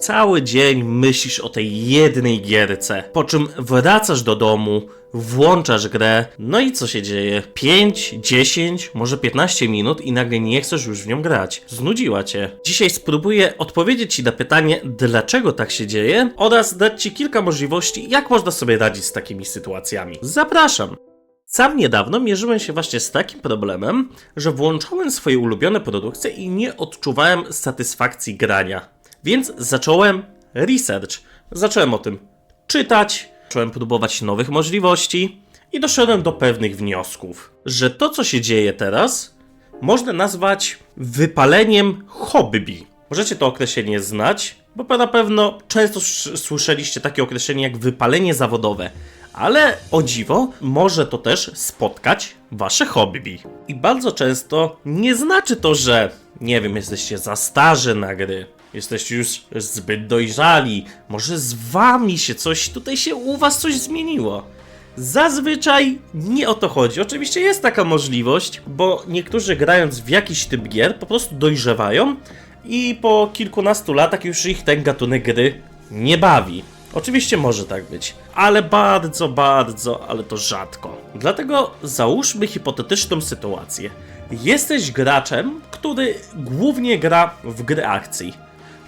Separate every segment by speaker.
Speaker 1: Cały dzień myślisz o tej jednej gierce, po czym wracasz do domu, włączasz grę, no i co się dzieje? 5, 10, może 15 minut i nagle nie chcesz już w nią grać. Znudziła cię. Dzisiaj spróbuję odpowiedzieć ci na pytanie, dlaczego tak się dzieje oraz dać ci kilka możliwości, jak można sobie radzić z takimi sytuacjami. Zapraszam! Sam niedawno mierzyłem się właśnie z takim problemem, że włączałem swoje ulubione produkcje i nie odczuwałem satysfakcji grania. Więc zacząłem research. Zacząłem o tym czytać, zacząłem próbować nowych możliwości i doszedłem do pewnych wniosków, że to co się dzieje teraz można nazwać wypaleniem hobby. Możecie to określenie znać, bo na pewno często sz- słyszeliście takie określenie jak wypalenie zawodowe. Ale o dziwo, może to też spotkać wasze hobby. I bardzo często nie znaczy to, że nie wiem, jesteście za starzy na gry, jesteście już zbyt dojrzali, może z wami się coś, tutaj się u was coś zmieniło. Zazwyczaj nie o to chodzi. Oczywiście jest taka możliwość, bo niektórzy grając w jakiś typ gier po prostu dojrzewają i po kilkunastu latach już ich ten gatunek gry nie bawi. Oczywiście może tak być, ale bardzo, bardzo, ale to rzadko. Dlatego załóżmy hipotetyczną sytuację. Jesteś graczem, który głównie gra w gry akcji.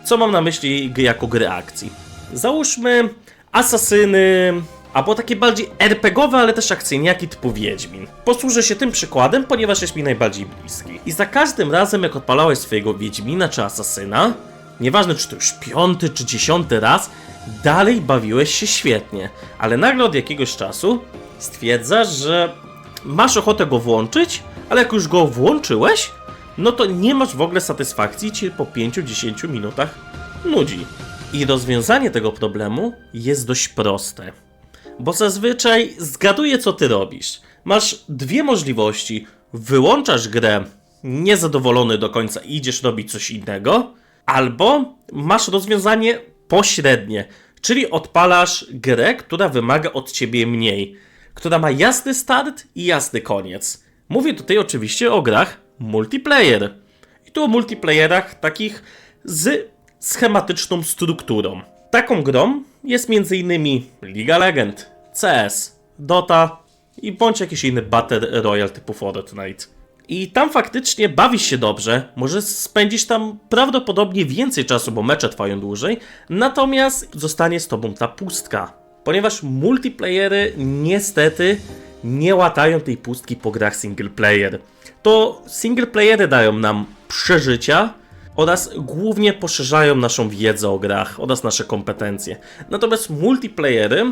Speaker 1: Co mam na myśli jako gry akcji? Załóżmy Asasyny, albo takie bardziej RPGowe, ale też akcyjniaki typu Wiedźmin. Posłużę się tym przykładem, ponieważ jest mi najbardziej bliski. I za każdym razem, jak odpalałeś swojego Wiedźmina czy Asasyna, nieważne czy to już piąty czy dziesiąty raz, dalej bawiłeś się świetnie. Ale nagle od jakiegoś czasu stwierdzasz, że masz ochotę go włączyć, ale jak już go włączyłeś, no to nie masz w ogóle satysfakcji i cię po 5-10 minutach nudzi. I rozwiązanie tego problemu jest dość proste. Bo zazwyczaj zgaduję, co ty robisz. Masz dwie możliwości. Wyłączasz grę niezadowolony do końca i idziesz robić coś innego, albo masz rozwiązanie pośrednie, czyli odpalasz grę, która wymaga od ciebie mniej, która ma jasny start i jasny koniec. Mówię tutaj oczywiście o grach multiplayer. I tu o multiplayerach takich z schematyczną strukturą. Taką grą jest m.in. Liga Legend, CS, Dota i bądź jakiś inny Battle Royale typu Fortnite. I tam faktycznie bawisz się dobrze, możesz spędzić tam prawdopodobnie więcej czasu, bo mecze trwają dłużej, natomiast zostanie z tobą ta pustka. Ponieważ multiplayery niestety nie łatają tej pustki po grach single player. To single playery dają nam przeżycia, oraz głównie poszerzają naszą wiedzę o grach oraz nasze kompetencje. Natomiast multiplayery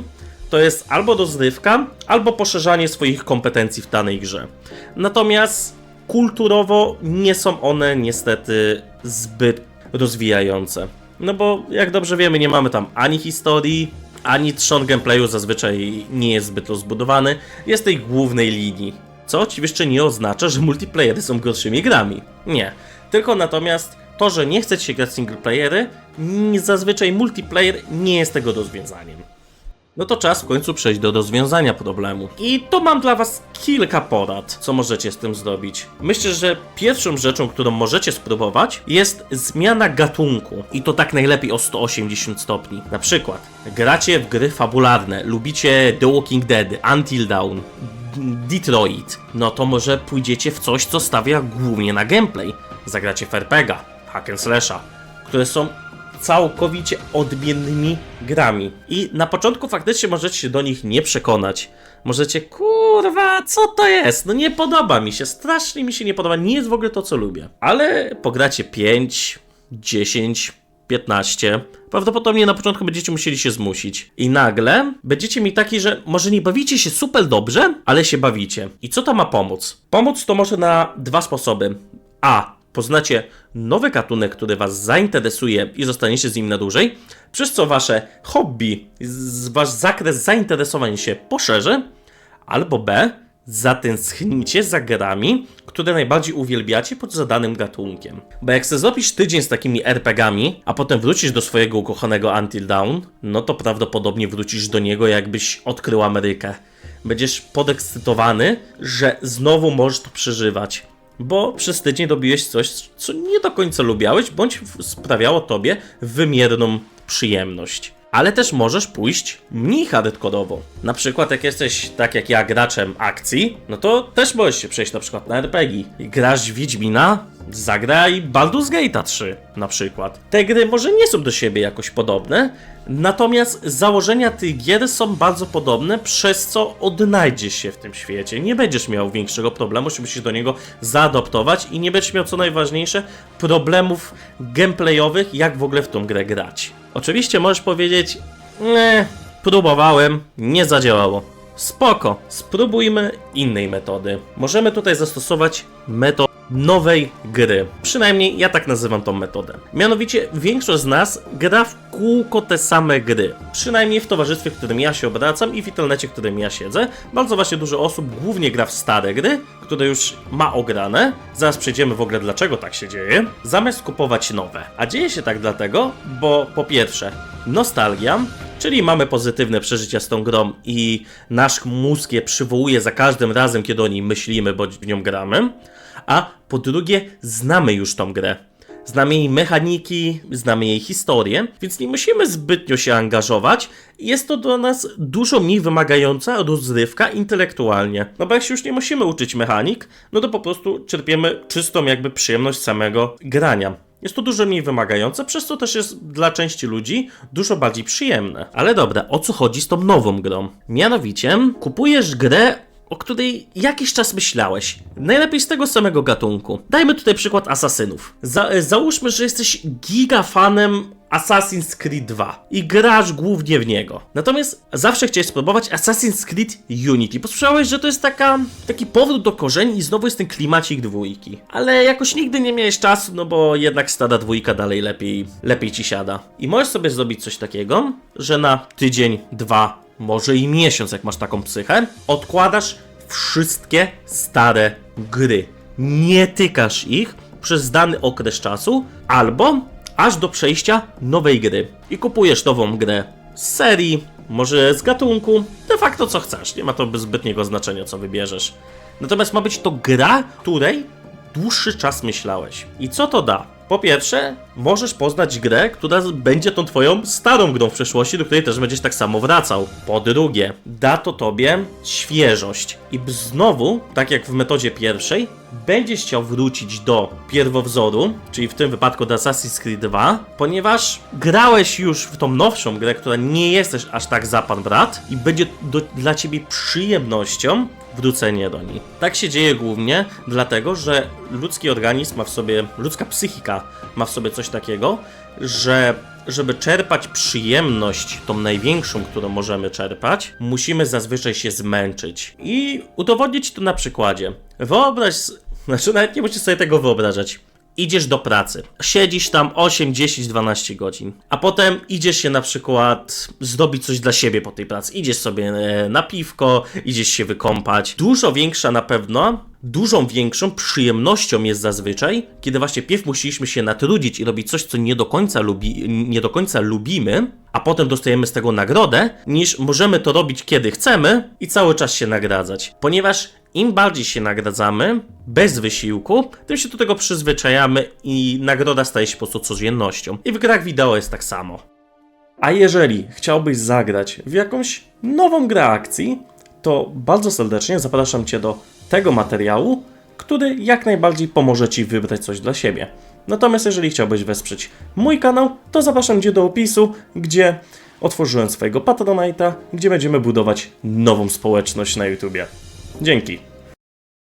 Speaker 1: to jest albo rozrywka, albo poszerzanie swoich kompetencji w danej grze. Natomiast kulturowo nie są one niestety zbyt rozwijające. No bo jak dobrze wiemy, nie mamy tam ani historii, ani trzon gameplayu zazwyczaj nie jest zbyt rozbudowany, jest tej głównej linii. Co oczywiście nie oznacza, że multiplayery są gorszymi grami. Nie. Tylko natomiast to, że nie chcecie się grać singleplayery, zazwyczaj multiplayer nie jest tego rozwiązaniem. No to czas w końcu przejść do rozwiązania problemu. I tu mam dla Was kilka porad, co możecie z tym zrobić. Myślę, że pierwszą rzeczą, którą możecie spróbować, jest zmiana gatunku. I to tak najlepiej o 180 stopni. Na przykład, gracie w gry fabularne, lubicie The Walking Dead, Until Dawn, Detroit, no to może pójdziecie w coś, co stawia głównie na gameplay. Zagracie w RPGa, Hack and Slasha, które są całkowicie odmiennymi grami. I na początku faktycznie możecie się do nich nie przekonać. Możecie, kurwa, co to jest? No nie podoba mi się, strasznie mi się nie podoba, nie jest w ogóle to, co lubię. Ale pogracie 5, 10, 15. Prawdopodobnie na początku będziecie musieli się zmusić. I nagle będziecie mi taki, że może nie bawicie się super dobrze, ale się bawicie. I co to ma pomóc? Pomóc to może na dwa sposoby. A. Poznacie nowy gatunek, który Was zainteresuje i zostaniecie z nim na dłużej, przez co Wasze hobby, Wasz zakres zainteresowań się poszerzy, albo B. Zatęsknicie za grami, które najbardziej uwielbiacie pod zadanym gatunkiem. Bo jak chcesz zrobić tydzień z takimi RPGami, a potem wrócisz do swojego ukochanego Until Dawn, no to prawdopodobnie wrócisz do niego jakbyś odkrył Amerykę. Będziesz podekscytowany, że znowu możesz to przeżywać. bo przez tydzień robiłeś coś, co nie do końca lubiałeś, bądź sprawiało tobie wymierną przyjemność. Ale też możesz pójść mniej hardkorowo. Na przykład jak jesteś, tak jak ja, graczem akcji, no to też możesz się przejść na przykład na RPG. Grasz Wiedźmina, zagraj Baldur's Gate 3 na przykład. Te gry może nie są do siebie jakoś podobne, natomiast założenia tych gier są bardzo podobne, przez co odnajdziesz się w tym świecie. Nie będziesz miał większego problemu, żeby się do niego zaadoptować i nie będziesz miał, co najważniejsze, problemów gameplayowych, jak w ogóle w tą grę grać. Oczywiście możesz powiedzieć, nie, próbowałem, nie zadziałało. Spoko, spróbujmy innej metody. Możemy tutaj zastosować metodę nowej gry. Przynajmniej ja tak nazywam tą metodę. Mianowicie większość z nas gra w kółko te same gry. Przynajmniej w towarzystwie, w którym ja się obracam i w internecie, w którym ja siedzę. Bardzo właśnie dużo osób głównie gra w stare gry, które już ma ograne. Zaraz przejdziemy w ogóle dlaczego tak się dzieje. Zamiast kupować nowe. A dzieje się tak dlatego, bo po pierwsze nostalgia, czyli mamy pozytywne przeżycia z tą grą i nasz mózg je przywołuje za każdym razem, kiedy o niej myślimy, bądź w nią gramy. A po drugie, znamy już tą grę. Znamy jej mechaniki, znamy jej historię, więc nie musimy zbytnio się angażować. Jest to dla nas dużo mniej wymagająca rozrywka intelektualnie. No bo jak się już nie musimy uczyć mechanik, no to po prostu czerpiemy czystą jakby przyjemność samego grania. Jest to dużo mniej wymagające, przez co też jest dla części ludzi dużo bardziej przyjemne. Ale dobra, o co chodzi z tą nową grą? Mianowicie, kupujesz grę, o której jakiś czas myślałeś. Najlepiej z tego samego gatunku. Dajmy tutaj przykład Asasynów. Za, e, załóżmy, że jesteś gigafanem Assassin's Creed 2 i grasz głównie w niego. Natomiast zawsze chciałeś spróbować Assassin's Creed Unity, bo słyszałeś, że to jest taka, taki powrót do korzeni i znowu jest ten klimacik dwójki. Ale jakoś nigdy nie miałeś czasu, no bo jednak stada dwójka dalej lepiej, lepiej ci siada. I możesz sobie zrobić coś takiego, że na tydzień, dwa, może i miesiąc, jak masz taką psychę, odkładasz wszystkie stare gry. Nie tykasz ich przez dany okres czasu, albo aż do przejścia nowej gry. I kupujesz nową grę z serii, może z gatunku, de facto co chcesz. Nie ma to zbytniego znaczenia, co wybierzesz. Natomiast ma być to gra, której dłuższy czas myślałeś. I co to da? Po pierwsze, możesz poznać grę, która będzie tą twoją starą grą w przeszłości, do której też będziesz tak samo wracał. Po drugie, da to tobie świeżość. I znowu, tak jak w metodzie pierwszej, będziesz chciał wrócić do pierwowzoru, czyli w tym wypadku do Assassin's Creed 2, ponieważ grałeś już w tą nowszą grę, która nie jesteś aż tak za pan brat i będzie do, dla ciebie przyjemnością wrócenie do niej. Tak się dzieje głównie dlatego, że ludzki organizm ma w sobie, ludzka psychika ma w sobie coś takiego, że żeby czerpać przyjemność, tą największą, którą możemy czerpać, musimy zazwyczaj się zmęczyć. I udowodnić to na przykładzie. Wyobraź, znaczy nawet nie musisz sobie tego wyobrażać. Idziesz do pracy, siedzisz tam 8, 10, 12 godzin, a potem idziesz się na przykład zrobić coś dla siebie po tej pracy. Idziesz sobie e, na piwko, idziesz się wykąpać. Dużo większa na pewno, dużą większą przyjemnością jest zazwyczaj, kiedy właśnie pierw musieliśmy się natrudzić i robić coś, co nie do końca, lubi, nie do końca lubimy, a potem dostajemy z tego nagrodę, niż możemy to robić kiedy chcemy i cały czas się nagradzać. Ponieważ im bardziej się nagradzamy, bez wysiłku, tym się do tego przyzwyczajamy i nagroda staje się po prostu codziennością. I w grach wideo jest tak samo. A jeżeli chciałbyś zagrać w jakąś nową grę akcji, to bardzo serdecznie zapraszam Cię do tego materiału, który jak najbardziej pomoże Ci wybrać coś dla siebie. Natomiast jeżeli chciałbyś wesprzeć mój kanał, to zapraszam Cię do opisu, gdzie otworzyłem swojego Patronite'a, gdzie będziemy budować nową społeczność na YouTubie. Dzięki.